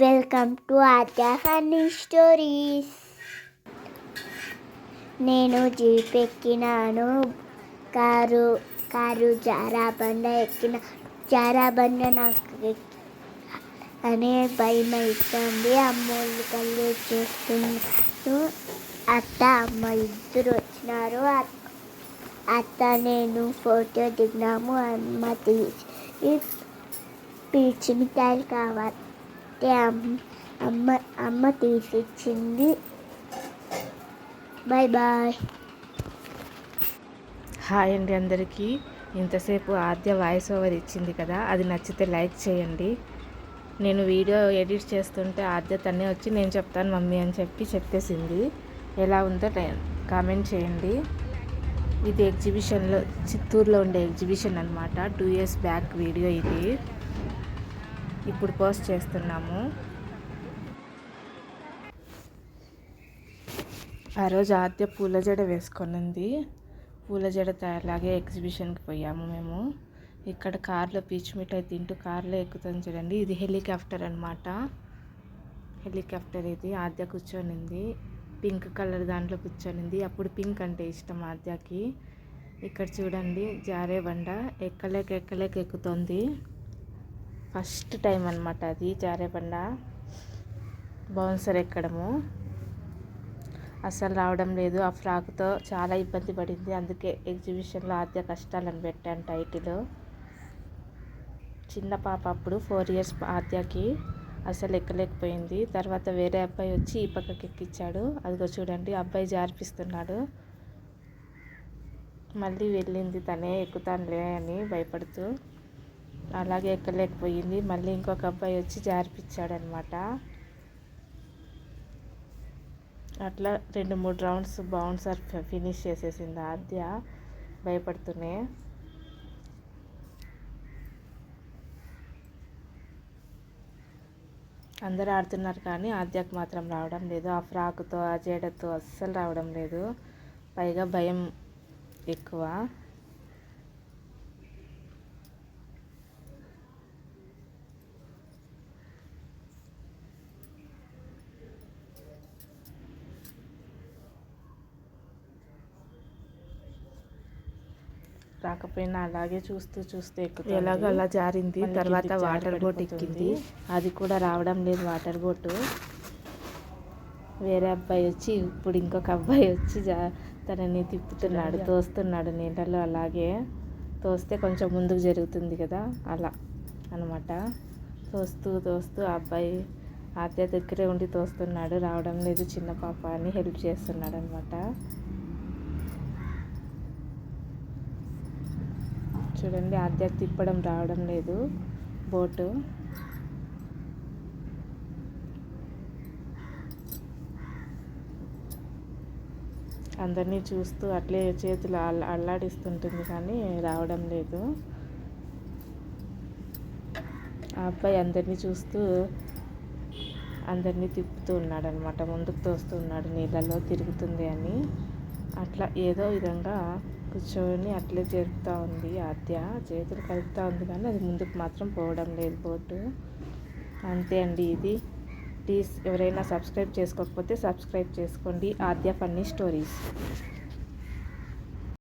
Welcome to Adya funny stories నేను jeep ఎక్కినాను car car జారాబండ ఎక్కిన జారాబండ నాకు అనే భయం అవుతుంది అమ్మోళ్ళు కళ్ళు చేస్తున్నారు అత్త అమ్మ ఇద్దరు వచ్చినారు. అత్త అత్త నేను ఫోటో దిగినాము. అమ్మ తీసి పీచి మిఠాయిలు కావాలి. అయితే అమ్మ అమ్మ తీసిచ్చింది. బాయ్ బాయ్ హాయ్ అండి అందరికీ. ఇంతసేపు ఆద్య వాయిస్ ఓవర్ ఇచ్చింది కదా అది నచ్చితే లైక్ చేయండి. నేను వీడియో ఎడిట్ చేస్తుంటే ఆద్య తనే వచ్చి నేను చెప్తాను మమ్మీ అని చెప్పి చెప్పేసింది. ఎలా ఉందో కామెంట్ చేయండి. ఇది ఎగ్జిబిషన్లో చిత్తూరులో ఉండే ఎగ్జిబిషన్ అనమాట టూ ఇయర్స్ బ్యాక్ వీడియో ఇది. ఇప్పుడు పోస్ట్ చేస్తున్నాము. ఆ రోజు ఆద్య పూల జడ వేసుకొనింది. పూల జడ అలాగే ఎగ్జిబిషన్కి పోయాము మేము. ఇక్కడ కార్లో పీచు మిఠాయి తింటూ కార్లో ఎక్కుతాను చూడండి. ఇది హెలికాప్టర్ అనమాట హెలికాప్టర్ ఇది. ఆద్య కూర్చొనింది. పింక్ కలర్ దాంట్లో కూర్చొనింది. అప్పుడు పింక్ అంటే ఇష్టం ఆద్యకి. ఇక్కడ చూడండి జారే బండ ఎక్కలేక ఎక్కలేక ఎక్కుతుంది. ఫస్ట్ టైం అనమాట అది జారేబండ. బౌన్సర్ ఎక్కడము? అస్సలు రావడం లేదు. ఆ ఫ్రాక్తో చాలా ఇబ్బంది పడింది. అందుకే ఎగ్జిబిషన్లో ఆద్య కష్టాలను పెట్టాను టైటిల్. చిన్న పాప అప్పుడు ఫోర్ ఇయర్స్ ఆద్యకి అసలు ఎక్కలేకపోయింది. తర్వాత వేరే అబ్బాయి వచ్చి ఈ పక్కకి ఎక్కించాడు అదిగో చూడండి అబ్బాయి జారిపిస్తున్నాడు. మళ్ళీ వెళ్ళింది తనే ఎక్కుతానులే అని భయపడుతూ. అలాగే ఎక్కలేకపోయింది. మళ్ళీ ఇంకొక అబ్బాయి వచ్చి జారిపించాడనమాట అట్లా రెండు మూడు రౌండ్స్ బౌన్సర్ ఫినిష్ చేసేసింది ఆద్య. భయపడుతూనే. అందరూ ఆడుతున్నారు కానీ ఆద్యకు మాత్రం రావడం లేదు. ఆ ఫ్రాక్తో ఆ జేడతో అస్సలు రావడం లేదు. పైగా భయం ఎక్కువ. రాకపోయినా అలాగే చూస్తూ చూస్తూ ఎక్కుతుంది. ఎలాగో అలా జారింది. తర్వాత వాటర్ బోట్ ఎక్కింది. అది కూడా రావడం లేదు వాటర్ బోటు. వేరే అబ్బాయి వచ్చి ఇప్పుడు ఇంకొక అబ్బాయి వచ్చి జా తనని తిప్పుతున్నాడు తోస్తున్నాడు నీళ్ళలో అలాగే. తోస్తే కొంచెం ముందుకు జరుగుతుంది కదా అలా అనమాట తోస్తూ తోస్తూ అబ్బాయి ఆద్య దగ్గరే ఉండి తోస్తున్నాడు. రావడం లేదు చిన్న పాప అని హెల్ప్ చేస్తున్నాడు అనమాట చూడండి ఆద్య తిప్పడం రావడం లేదు. బోటు. అందరినీ చూస్తూ అట్లే చేతులు అల్ల అల్లాడిస్తుంటుంది కానీ రావడం లేదు. ఆ అబ్బాయి అందరినీ చూస్తూ అందరినీ తిప్పుతూ ఉన్నాడు అనమాట ముందుకు తోస్తూ ఉన్నాడు నీళ్ళలో తిరుగుతుంది అని. అట్లా ఏదో విధంగా కూర్చొని అట్లే జరుపుతూ ఉంది ఆద్య. చేతులు కలుపుతూ ఉంది కానీ అది ముందుకు మాత్రం పోవడం లేదు బోటు అంతే అండి ఇది. ప్లీజ్ ఎవరైనా సబ్స్క్రైబ్ చేసుకోకపోతే సబ్స్క్రైబ్ చేసుకోండి. Adya funny stories.